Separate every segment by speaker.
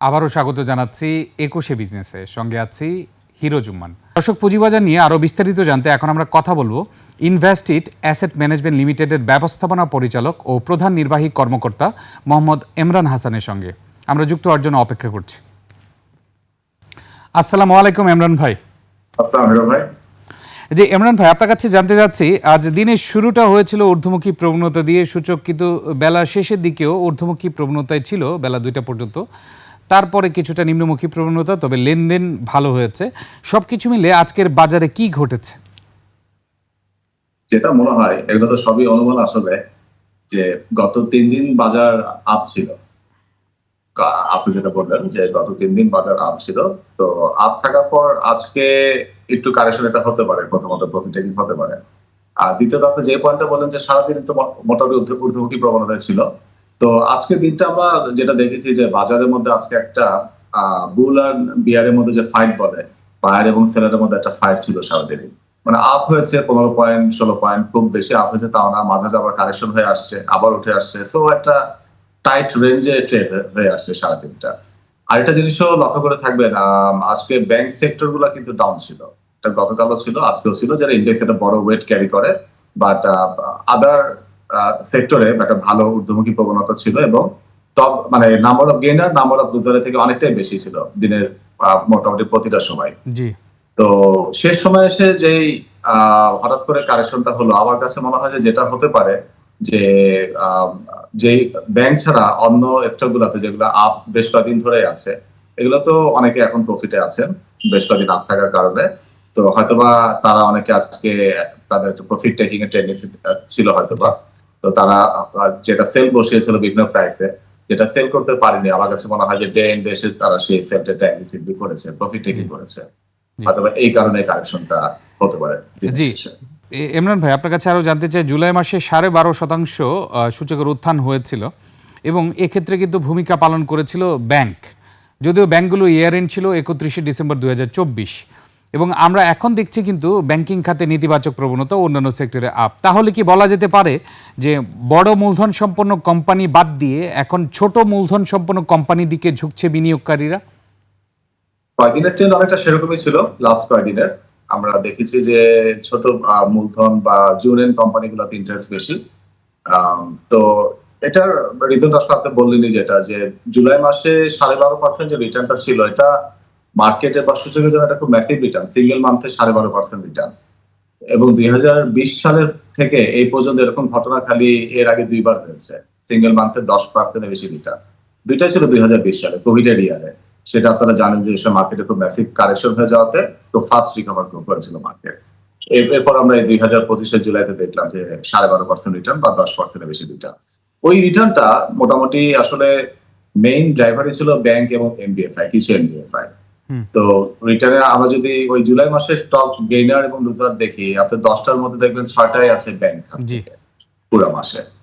Speaker 1: আবারও স্বাগত জানাচ্ছি একুশে বিজনেসে। সঙ্গে আছি হিরো জুম্মান। দর্শক পুঁজিবাজার নিয়ে আরও বিস্তারিত জানতে এখন আমরা কথা বলব ইনভেস্টিট অ্যাসেট ম্যানেজমেন্ট লিমিটেডের ব্যবস্থাপনা পরিচালক ও প্রধান নির্বাহী কর্মকর্তা মোহাম্মদ ইমরান হাসানের সঙ্গে। আমরা যুক্ত হওয়ার জন্য অপেক্ষা করছি। আসসালামু আলাইকুম ইমরান ভাই।
Speaker 2: ভাই।
Speaker 1: যে ইমরান ভাই আপনার কাছে জানতে যাচ্ছি আজ দিনের শুরুটা হয়েছিল ঊর্ধ্বমুখী প্রবণতা দিয়ে সূচক কিন্তু বেলা শেষের দিকেও ঊর্ধ্বমুখী প্রবণতায় ছিল বেলা দুইটা পর্যন্ত। তারপরে কিছুটা নিম্নমুখী প্রবণতা, তবে লেনদেন ভালো হয়েছে। সব কিছু মিলে আজকের বাজারে কি ঘটেছে?
Speaker 2: যেটা মনে হয়, এগুলো তো সবই অনুমান আসলে, যে গত তিন দিন বাজার আপ ছিল। আপনি যেটা বললেন যে গত তিন দিন বাজার আপ ছিল, তো আপ থাকার পর আজকে একটু কারেকশন এটা হতে পারে, প্রথমত প্রফিট টেকিং হতে পারে। আর দ্বিতীয়ত আপনি যে পয়েন্টটা বললেন যে সারাদিন একটু মোটামুটি ঊর্ধ্ব- ঊর্ধ্বমুখী প্রবণতায় ছিল তো আজকে দিনটা আমরা যেটা দেখেছি যে বাজারের মধ্যে আজকে একটা বুল আর বিয়ারের মধ্যে যে ফাইট বলে বায়ার এবং সেলারের মধ্যে একটা ফাইট ছিল সারাদিনই। মানে আপ হয়েছে পনেরো পয়েন্ট ষোলো পয়েন্ট খুব বেশি আপ হয়েছে তাও না, মাঝে আবার কারেকশন হয়ে আসছে, আবার উঠে আসছে। তো একটা টাইট রেঞ্জে ট্রেড হয়ে আসছে সারাদিনটা। আরেকটা জিনিসও লক্ষ্য করে থাকবেন আজকে ব্যাংক সেক্টরগুলা কিন্তু ডাউন ছিল। এটা গতকালও ছিল, আজকেও ছিল, যারা ইন্ডেক্স একটা বড় ওয়েট ক্যারি করে। বাট আদার সেক্টরে একটা ভালো ঊর্ধ্বমুখী প্রবণতা ছিল এবং টপ মানে number of gainer number of লুজারের থেকে অনেকটাই বেশি ছিল দিনের মোটামুটি প্রতিটা সময়।
Speaker 1: জি।
Speaker 2: তো শেষ সময় এসে যেই আহ, হঠাৎ করে কারেকশনটা হলো আমার কাছে মনে হয় যে যেটা হতে পারে যে যেই ব্যাংক ছাড়া অন্য স্টক গুলাতে যেগুলো আপ বেশ কয়েকদিন ধরে আছে এগুলো তো অনেকে এখন প্রফিটে আছেন বেশ কয়েকদিন আপ থাকার কারণে। তো হয়তোবা তারা অনেকে আজকে তাদের একটা প্রফিট টেকিং এর টেন্ডেন্সি ছিল হয়তোবা। তো তারা যেটা সেল বসিয়েছিল বিভিন্ন প্রাইসে যেটা সেল করতে পারেনি আমার কাছে মনে হয় যে ডে এন্ড এসে তারা সেই সেলটা টেন্ডেন্সি করেছে প্রফিট টেকিং করেছে। অথবা এই কারণে কারেকশনটা হতে পারে।
Speaker 1: জি। ইমরান ভাই আপনার কাছে আরও জানতে চাই জুলাই মাসে সাড়ে বারো শতাংশ সূচকের উত্থান হয়েছিল এবং এক্ষেত্রে কিন্তু ভূমিকা পালন করেছিল ব্যাংক যদিও ব্যাংকগুলো ইয়ার এন্ড ছিল একত্রিশে ডিসেম্বর দুই হাজার চব্বিশ। এবং আমরা এখন দেখছি কিন্তু ব্যাংকিং খাতে নেতিবাচক প্রবণতা অন্যান্য সেক্টরে আপ তাহলে কি বলা যেতে পারে যে বড় মূলধন সম্পন্ন কোম্পানি বাদ দিয়ে এখন ছোট মূলধন সম্পন্ন কোম্পানির দিকে ঝুঁকছে বিনিয়োগকারীরা?
Speaker 2: কয়েকদিনের ট্রেন্ড অনেকটা সেরকমই ছিল লাস্ট কয়েকদিনের আমরা দেখেছি যে ছোট মূলধন বা জুনিয়ন কোম্পানিগুলোতে ইন্টারেস্ট বেশি। তো এটার রিজন আসলে আপনি বললেনই যেটা, যে জুলাই মাসে সাড়ে বারো পার্সেন্ট যে রিটার্নটা ছিল, এটা মার্কেটে বা সূচকের জন্য একটা খুব ম্যাসিভ রিটার্ন সিঙ্গেল মান্থে সাড়ে বারো পার্সেন্ট রিটার্ন এবং দুই হাজার বিশ সালের থেকে এই পর্যন্ত এরকম ঘটনা খালি এর আগে দুইবার হয়েছে সিঙ্গেল মান্থে দশ পার্সেন্টের বেশি রিটার্ন দুইটাই ছিল দুই সালে কোভিড এর ইয়ারে সেটা আপনারা জানেন যে এসব মার্কেটে খুব ম্যাসিভ কারেকশন হয়ে যাওয়াতে খুব ফাস্ট রিকভার করেছিল মার্কেট এরপর আমরা এই দুই হাজার পঁচিশের জুলাইতে দেখলাম যে সাড়ে বারো পার্সেন্ট রিটার্ন বা দশ পার্সেন্টের বেশি রিটার্ন ওই রিটার্নটা মোটামুটি আসলে মেইন ড্রাইভারই ছিল ব্যাংক এবং এমবিএফআই কিছু এমবিএফআই। তো রিটার্নে আমরা যদি ওই জুলাই মাসের টপ গেইনার এবং লুজার দেখি আপনি দশটার মধ্যে দেখবেন ছয়টাই আছে ব্যাংক পুরো মাসে।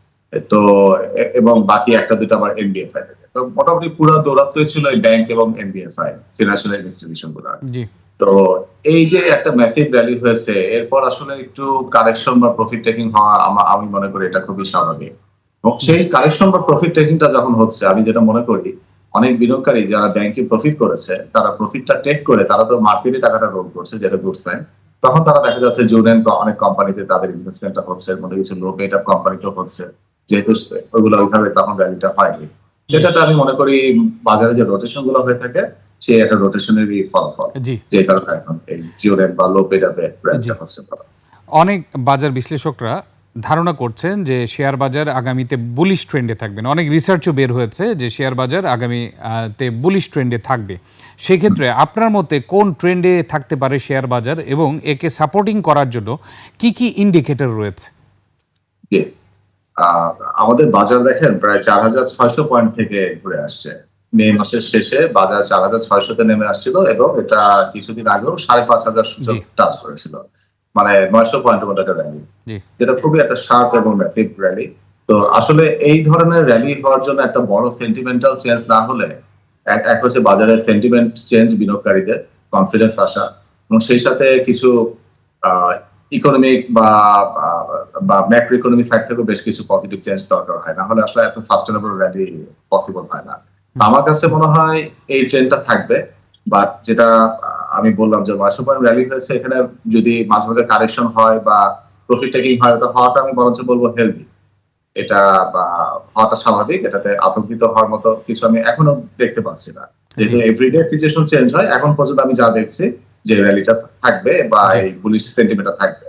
Speaker 2: তো এবং বাকি একটা দুটো আবার এনবিএফআই থেকে। তো মোটামুটি পুরো দৌরাত্মই ছিল এই ব্যাংক এবং এনবিএফআই ফিনান্সিয়াল
Speaker 1: ইনস্টিটিউশনগুলো।
Speaker 2: তো এই যে একটা ম্যাসিভ র্যালি হয়েছে এরপর আসলে একটু কারেকশন বা প্রফিট টেকিং হওয়া আমা- আমি মনে করি এটা খুবই স্বাভাবিক। এবং সেই কারেকশন বা প্রফিট টেকিংটা যখন হচ্ছে আমি যেটা মনে করি অনেক বিনিয়োগকারী যারা ব্যাংকে প্রফিট করেছে তারা প্রফিটটা টেক করে তারা তো মার্কেটে টাকাটা রোল করছে যেটা গুড সাইন তখন তারা দেখা যাচ্ছে জুনেন অনেক কোম্পানিতে তাদের ইনভেস্টমেন্টটা হচ্ছে মধ্যে কিছু লো পেড আপ কোম্পানিতেও হচ্ছে। যেহেতু ওইগুলো ওইভাবে তখন র্যালিটা হয়নি। যেটাতে আমি মনে করি বাজারে যে রোটেশনগুলো হয়ে থাকে সেই একটা রোটেশনেরই ফলাফল। যে কারণে এখন এই জিওরেন বা লো পেডাপে
Speaker 1: জি।
Speaker 2: হচ্ছে
Speaker 1: অনেক বাজার বিশ্লেষকরা ধারণা করছেন যে শেয়ার বাজার আগামীতে বুলিশ ট্রেন্ডে থাকবেন অনেক রিসার্চও বের হয়েছে যে শেয়ার বাজার আগামীতে বুলিশ ট্রেন্ডে থাকবে। সেক্ষেত্রে আপনার মতে কোন ট্রেন্ডে থাকতে পারে শেয়ার বাজার এবং একে সাপোর্টিং করার জন্য কি কি ইন্ডিকেটর রয়েছে?
Speaker 2: আমাদের বাজার দেখেন প্রায় চার হাজার ছয়শো পয়েন্ট থেকে ঘুরে আসছে। মে মাসের শেষে বাজার চার হাজার ছয়শোতে নেমে আসছিল এবং এটা কিছুদিন আগেও সাড়ে পাঁচ হাজার সূচক টাচ করেছিল। মানে নয়শো পয়েন্টের মতো একটা র্যালি যেটা খুবই একটা শার্প এবং ম্যাসিভ র্যালি তো আসলে এই ধরনের র্যালি হওয়ার জন্য একটা বড় সেন্টিমেন্টাল চেঞ্জ না হলে এক এক হচ্ছে বাজারের সেন্টিমেন্ট চেঞ্জ বিনিয়োগকারীদের কনফিডেন্স আসা এবং সেই সাথে কিছু ইকোনমিক বা বা ম্যাক্রো ইকোনমিক সাইড থেকেও বেশ কিছু পজিটিভ চেঞ্জ দরকার হয়। না হলে আসলে এত সাস্টেনেবল র্যালি পসিবল হয় না। আমার কাছে মনে হয় এই ট্রেনটা থাকবে বাট যেটা আমি বললাম যে নয়শো পয়েন্ট র্যালি হয়েছে এখানে যদি মাঝে মাঝে কারেকশন হয় বা প্রফিট টেকিং হয় ওটা হওয়াটা আমি বরঞ্চ বলব হেলদি এটা বা হওয়াটা স্বাভাবিক এটাতে আতঙ্কিত হওয়ার মতো কিছু আমি এখনও দেখতে পাচ্ছি না। যেহেতু এভরিডে সিচুয়েশন চেঞ্জ হয় এখন পর্যন্ত আমি যা দেখছি যে র্যালিটা থাকবে বা এই বুলিশ সেন্টিমেন্টটা থাকবে।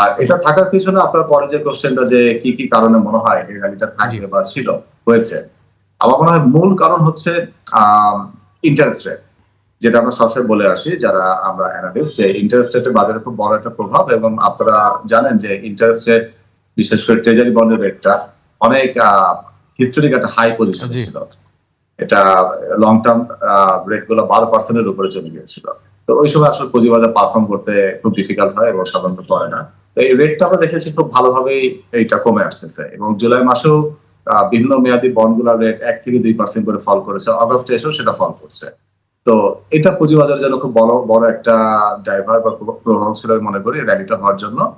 Speaker 2: আর এটা থাকার পিছনে আপনার পরে যে কোশ্চেনটা যে কি কি কারণে মনে হয় এই র্যালিটা থাকবে বা ছিল হয়েছে। আমার মনে হয় মূল কারণ হচ্ছে ইন্টারেস্ট রেট যেটা আমরা সবসময় বলে আসি যারা আমরা অ্যানালিস্ট যে ইন্টারেস্ট রেটের বাজারে খুব বড় একটা প্রভাব এবং আপনারা জানেন যে ইন্টারেস্ট রেট বিশেষ করে ট্রেজারি বন্ডের রেটটা অনেক হিস্টোরিক একটা হাই পজিশন ছিল। এটা লং টার্ম রেটগুলো বারো পার্সেন্টের উপরে চলে গিয়েছিল। তো ওই সময় আসলে পুঁজিবাজার পারফর্ম করতে খুব ডিফিকাল্ট হয় এবং সাধারণত করে না। তো এই রেটটা আমরা দেখেছি খুব ভালোভাবেই এইটা কমে আসতেছে এবং জুলাই মাসেও বিভিন্ন মেয়াদি বন্ডগুলোর রেট এক থেকে দুই পার্সেন্ট করে ফল করেছে। অগস্টে এসেও সেটা ফল করছে। তো এটা পুঁজিবাজারের জন্য খুব বড় বড় একটা ড্রাইভার বা প্রভাব- ছিল মনে করি র্যালিটা হওয়ার জন্য।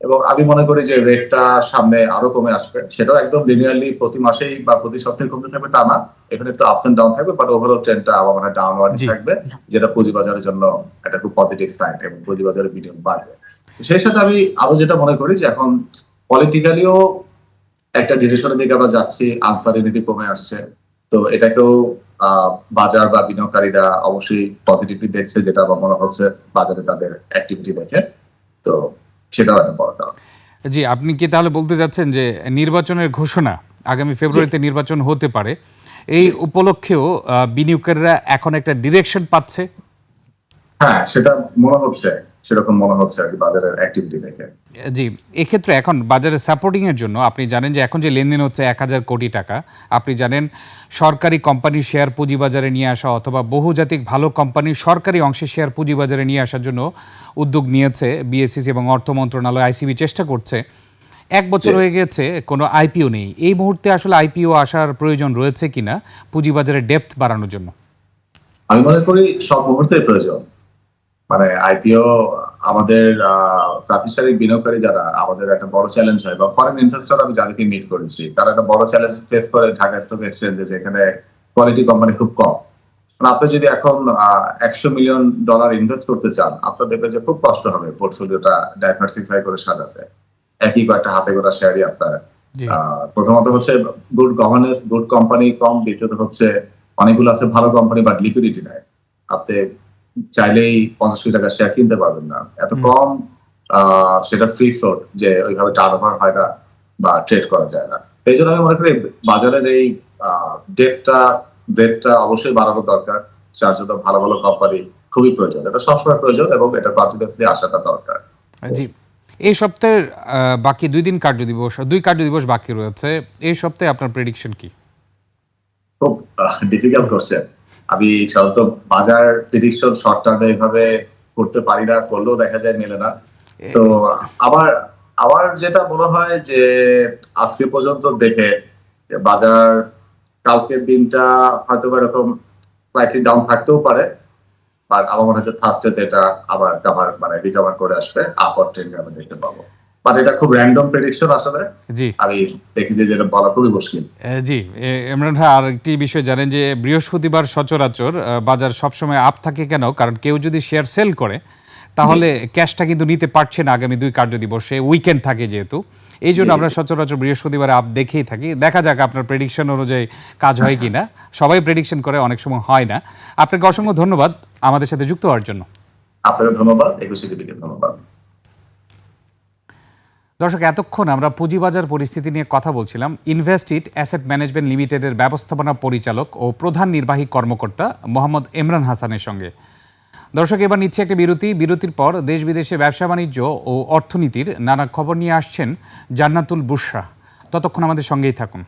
Speaker 2: এবং আমি মনে করি যে রেটটা সামনে আরও কমে আসবে। সেটাও একদম লিনিয়ারলি প্রতি মাসেই বা প্রতি সপ্তাহে কমতে থাকবে তা না। এখানে একটু আপস এন্ড ডাউন থাকবে বাট ওভারঅল ট্রেন্ডটা আমার মানে ডাউনওয়ার্ড থাকবে যেটা পুঁজিবাজারের জন্য একটা খুব পজিটিভ সাইন এবং পুঁজিবাজারের বিনিয়োগ বাড়বে। সেই সাথে আমি আরও যেটা মনে করি যে এখন পলিটিক্যালিও একটা ডিরেকশনের দিকে আমরা যাচ্ছি আনসারিনিটি কমে আসছে। তো এটাকেও বাজার বা বিনিয়োগকারীরা অবশ্যই পজিটিভলি দেখছে যেটা আমার মনে হচ্ছে বাজারে তাদের অ্যাক্টিভিটি দেখে। তো সেটাও একটা বড় কারণ।
Speaker 1: জি আপনি কি তাহলে বলতে যাচ্ছেন যে নির্বাচনের ঘোষণা আগামী ফেব্রুয়ারিতে নির্বাচন হতে পারে এই উপলক্ষেও বিনিয়োগকারীরা এখন একটা ডিরেকশন পাচ্ছে?
Speaker 2: হ্যাঁ সেটা মনে হচ্ছে। সেরকম মনে হচ্ছে আর কি বাজারের অ্যাক্টিভিটি দেখে।
Speaker 1: জি এক্ষেত্রে এখন বাজারে সাপোর্টিং এর জন্য আপনি জানেন যে এখন যে লেনদেন হচ্ছে এক হাজার কোটি টাকা আপনি জানেন সরকারি কোম্পানির শেয়ার পুঁজিবাজারে নিয়ে আসা অথবা বহুজাতিক ভালো কোম্পানির সরকারি অংশে শেয়ার পুঁজিবাজারে নিয়ে আসার জন্য উদ্যোগ নিয়েছে বিএসসিসি এবং অর্থ মন্ত্রণালয় আইসিবি চেষ্টা করছে। এক বছর হয়ে গেছে কোনো আইপিও নেই। এই মুহূর্তে আসলে আইপিও আসার প্রয়োজন রয়েছে কিনা পুঁজিবাজারে ডেপথ বাড়ানোর জন্য?
Speaker 2: আমি মনে করি সব মুহূর্তে প্রয়োজন। মানে আইপিও আমাদের প্রাতিষ্ঠানিক বিনিয়োগকারী যারা আমাদের একটা বড় চ্যালেঞ্জ হয় বা ফরেন ইনভেস্টর আমি যাদেরকে মিট করেছি তারা একটা বড় চ্যালেঞ্জ ফেস করে ঢাকা স্টক এক্সচেঞ্জে যেখানে কোয়ালিটি কোম্পানি খুব কম। মানে আপনি যদি এখন একশো মিলিয়ন ডলার ইনভেস্ট করতে চান আপনার দেখবেন যে খুব কষ্ট হবে পোর্টফোলিওটা ডাইভার্সিফাই করে সাজাতে। একই কয়েকটা হাতে গোনা শেয়ারই আপনার প্রথমত হচ্ছে গুড গভর্নেন্স গুড কোম্পানি কম দ্বিতীয়ত হচ্ছে অনেকগুলো আছে ভালো কোম্পানি বাট লিকুইডিটি নাই। আপনি চাইলেই পঞ্চাশ কোটি টাকা শেয়ার কিনতে পারবেন না। এত কম আহ, সেটা ফ্রি ফ্লোট যে ওইভাবে টার্ন ওভার হয় না বা ট্রেড করা যায় না। এই জন্য আমি মনে করি বাজারের এই ডেটটা ডেটটা অবশ্যই বাড়ানো দরকার। যার জন্য ভালো ভালো কোম্পানি খুবই প্রয়োজন। এটা সবসময় প্রয়োজন এবং এটা কন্টিনিউসলি আসাটা দরকার।
Speaker 1: জি। এই সপ্তাহের বাকি দুই দিন কার্য দিবস দুই কার্য দিবস বাকি রয়েছে। এই সপ্তাহে আপনার প্রেডিকশন কি?
Speaker 2: খুব ডিফিকাল্ট কোশ্চেন আমি সাধারণত বাজার প্রিডিকশন শর্ট টার্মে এভাবে করতে পারি না করলেও দেখা যায় মেলে না। তো আবার আমার যেটা মনে হয় যে আজকে পর্যন্ত দেখে বাজার কালকের দিনটা হয়তো বা এরকম স্লাইটলি ডাউন থাকতেও পারে বাট আমার মনে হচ্ছে থার্সডেতে এটা আবার কাভার মানে রিকভার করে আসবে আপর ট্রেন্ড আমি দেখতে পাবো। বাট এটা খুব র্যান্ডম প্রেডিকশন আসলে।
Speaker 1: জি।
Speaker 2: আমি দেখি যে যেটা বলা খুবই মুশকিল
Speaker 1: জি ইমরান ভাই আর একটি বিষয় জানেন যে বৃহস্পতিবার সচরাচর বাজার সবসময় আপ থাকে কেন? কারণ কেউ যদি শেয়ার সেল করে তাহলে ক্যাশটা কিন্তু নিতে পারছে না আগামী দুই কার্য দিবসে উইকেন্ড থাকে যেহেতু। এই জন্য আমরা সচরাচর বৃহস্পতিবার আপ দেখেই থাকি। দেখা যাক আপনার প্রেডিকশন অনুযায়ী কাজ হয় কিনা। সবাই প্রেডিকশন করে অনেক সময় হয় না। আপনাকে অসংখ্য ধন্যবাদ আমাদের সাথে যুক্ত হওয়ার জন্য।
Speaker 2: আপনাকে ধন্যবাদ। একুশে ধন্যবাদ।
Speaker 1: দর্শক, এতক্ষণ আমরা পুঁজিবাজার পরিস্থিতি নিয়ে কথা বলছিলাম। ইনভেস্টিট অ্যাসেট ম্যানেজমেন্ট লিমিটেডের ব্যবস্থাপনা পরিচালক ও প্রধান নির্বাহী কর্মকর্তা মোহাম্মদ ইমরান হাসানের সঙ্গে। দর্শক, এবার নিচ্ছে একটা বিরতি। বিরতির পর দেশ বিদেশে ব্যবসা বাণিজ্য ও অর্থনীতির নানা খবর নিয়ে আসছেন জান্নাতুল বুশরা। ততক্ষণ আমাদের সঙ্গেই থাকুন।